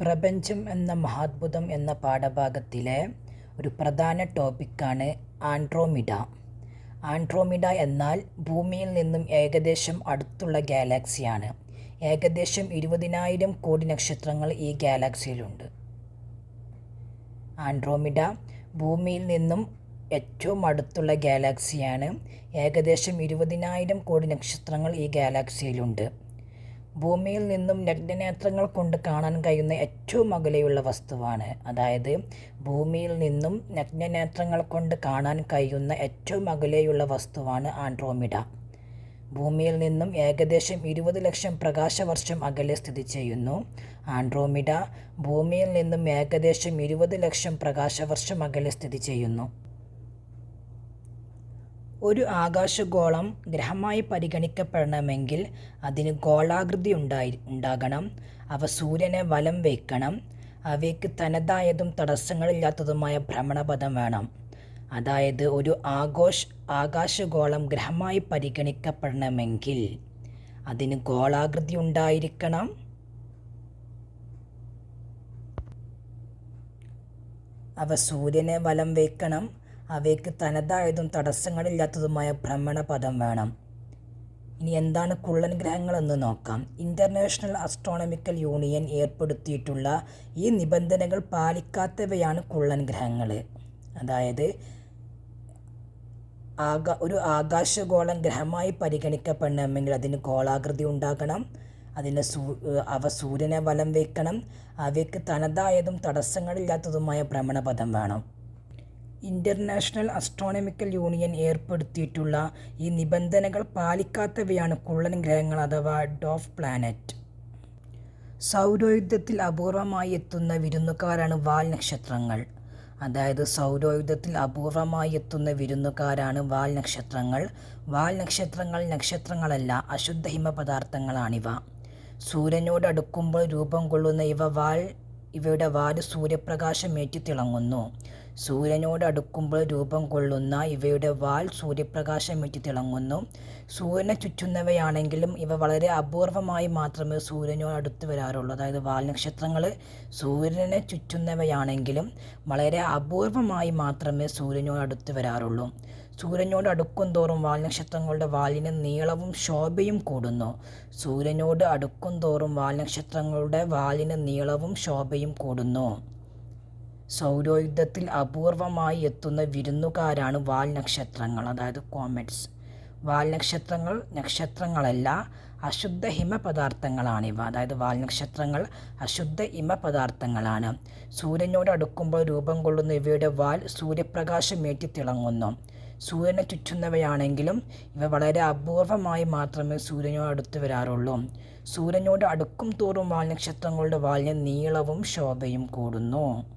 പ്രപഞ്ചം എന്ന മഹാത്ഭുതം എന്ന പാഠഭാഗത്തിലെ ഒരു പ്രധാന ടോപ്പിക്കാണ് ആൻഡ്രോമിഡ. ആൻഡ്രോമിഡ എന്നാൽ ഭൂമിയിൽ നിന്നും ഏകദേശം അടുത്തുള്ള ഗാലക്സിയാണ്. ഏകദേശം ഇരുപതിനായിരം കോടി നക്ഷത്രങ്ങൾ ഈ ഗാലക്സിയിലുണ്ട്. ആൻഡ്രോമിഡ ഭൂമിയിൽ നിന്നും ഏറ്റവും അടുത്തുള്ള ഗാലക്സിയാണ്. ഏകദേശം ഇരുപതിനായിരം കോടി നക്ഷത്രങ്ങൾ ഈ ഗാലക്സിയിലുണ്ട്. ഭൂമിയിൽ നിന്നും നഗ്നനേത്രങ്ങൾ കൊണ്ട് കാണാൻ കഴിയുന്ന ഏറ്റവും അകലെയുള്ള വസ്തുവാണ്. അതായത് ഭൂമിയിൽ നിന്നും നഗ്നനേത്രങ്ങൾ കൊണ്ട് കാണാൻ കഴിയുന്ന ഏറ്റവും അകലെയുള്ള വസ്തുവാണ് ആൻഡ്രോമിഡ. ഭൂമിയിൽ നിന്നും ഏകദേശം ഇരുപത് ലക്ഷം പ്രകാശവർഷം അകലെ സ്ഥിതി ചെയ്യുന്നു. ആൻഡ്രോമിഡ ഭൂമിയിൽ നിന്നും ഏകദേശം ഇരുപത് ലക്ഷം പ്രകാശവർഷം അകലെ സ്ഥിതി ചെയ്യുന്നു. ഒരു ആകാശഗോളം ഗ്രഹമായി പരിഗണിക്കപ്പെടണമെങ്കിൽ അതിന് ഗോളാകൃതി ഉണ്ടായി ഉണ്ടാകണം. അവ സൂര്യനെ വലം വയ്ക്കണം അവയ്ക്ക് തനതായതും തടസ്സങ്ങളില്ലാത്തതുമായ ഭ്രമണപഥം വേണം. അതായത് ഒരു ആഘോഷ് ആകാശഗോളം ഗ്രഹമായി പരിഗണിക്കപ്പെടണമെങ്കിൽ അതിന് ഗോളാകൃതി ഉണ്ടായിരിക്കണം. അവ സൂര്യനെ വലം വയ്ക്കണം അവയ്ക്ക് തനതായതും തടസ്സങ്ങളില്ലാത്തതുമായ ഭ്രമണപഥം വേണം. ഇനി എന്താണ് കുള്ളൻ ഗ്രഹങ്ങളെന്ന് നോക്കാം. ഇന്റർനാഷണൽ അസ്ട്രോണമിക്കൽ യൂണിയൻ ഏർപ്പെടുത്തിയിട്ടുള്ള ഈ നിബന്ധനകൾ പാലിക്കാത്തവയാണ് കുള്ളൻ ഗ്രഹങ്ങൾ അതായത് ആകാ ഒരു ആകാശഗോളം ഗ്രഹമായി പരിഗണിക്കപ്പെടണമെങ്കിൽ അതിന് ഗോളാകൃതി ഉണ്ടാകണം അതിന് സൂ അവ സൂര്യനെ വലം വയ്ക്കണം അവയ്ക്ക് തനതായതും തടസ്സങ്ങളില്ലാത്തതുമായ ഭ്രമണപഥം വേണം. ഇന്റർനാഷണൽ അസ്ട്രോണമിക്കൽ യൂണിയൻ ഏർപ്പെടുത്തിയിട്ടുള്ള ഈ നിബന്ധനകൾ പാലിക്കാത്തവയാണ് കുള്ളൻ ഗ്രഹങ്ങൾ അഥവാ ഡോഫ് പ്ലാനറ്റ്. സൗരയുദ്ധത്തിൽ അപൂർവമായി എത്തുന്ന വിരുന്നുകാരാണ് വാൽ നക്ഷത്രങ്ങൾ. അതായത് സൗരയുദ്ധത്തിൽ അപൂർവമായി എത്തുന്ന വിരുന്നുകാരാണ് വാൽ നക്ഷത്രങ്ങൾ. വാൽ നക്ഷത്രങ്ങൾ നക്ഷത്രങ്ങളല്ല അശുദ്ധ ഹിമപദാർത്ഥങ്ങളാണിവ സൂര്യനോട് അടുക്കുമ്പോൾ രൂപം കൊള്ളുന്ന ഇവ വാൽ ഇവയുടെ വാൽ സൂര്യപ്രകാശമേറ്റി തിളങ്ങുന്നു സൂര്യനോട് അടുക്കുമ്പോൾ രൂപം കൊള്ളുന്ന ഇവയുടെ വാൽ സൂര്യപ്രകാശമേറ്റി തിളങ്ങുന്നു. സൂര്യനെ ചുറ്റുന്നവയാണെങ്കിലും ഇവ വളരെ അപൂർവമായി മാത്രമേ സൂര്യനോട് അടുത്ത് വരാറുള്ളൂ. അതായത് വാൽ നക്ഷത്രങ്ങൾ സൂര്യനെ ചുറ്റുന്നവയാണെങ്കിലും വളരെ അപൂർവമായി മാത്രമേ സൂര്യനോട് അടുത്ത് വരാറുള്ളൂ. സൂര്യനോട് അടുക്കും തോറും വാൽ നക്ഷത്രങ്ങളുടെ വാലിന് നീളവും ശോഭയും കൂടുന്നു. സൂര്യനോട് അടുക്കും തോറും വാൽ നക്ഷത്രങ്ങളുടെ വാലിന് നീളവും ശോഭയും കൂടുന്നു. സൗരയുദ്ധത്തിൽ അപൂർവമായി എത്തുന്ന വിരുന്നുകാരാണ് വാൽ നക്ഷത്രങ്ങൾ. അതായത് കോമറ്റ്സ് വാൽ നക്ഷത്രങ്ങൾ നക്ഷത്രങ്ങളല്ല അശുദ്ധ ഹിമപദാർത്ഥങ്ങളാണിവ അതായത് വാൽ നക്ഷത്രങ്ങൾ അശുദ്ധ ഹിമപദാർത്ഥങ്ങളാണ്. സൂര്യനോട് അടുക്കുമ്പോൾ രൂപം കൊള്ളുന്ന ഇവയുടെ വാൽ സൂര്യപ്രകാശം സൂര്യപ്രകാശമേറ്റി തിളങ്ങുന്നു. സൂര്യനെ ചുറ്റുന്നവയാണെങ്കിലും ഇവ വളരെ അപൂർവമായി മാത്രമേ സൂര്യനോട് അടുത്ത് വരാറുള്ളൂ. സൂര്യനോട് അടുക്കും തോറും വാൽ നക്ഷത്രങ്ങളുടെ വാലിന് നീളവും ശോഭയും കൂടുന്നു.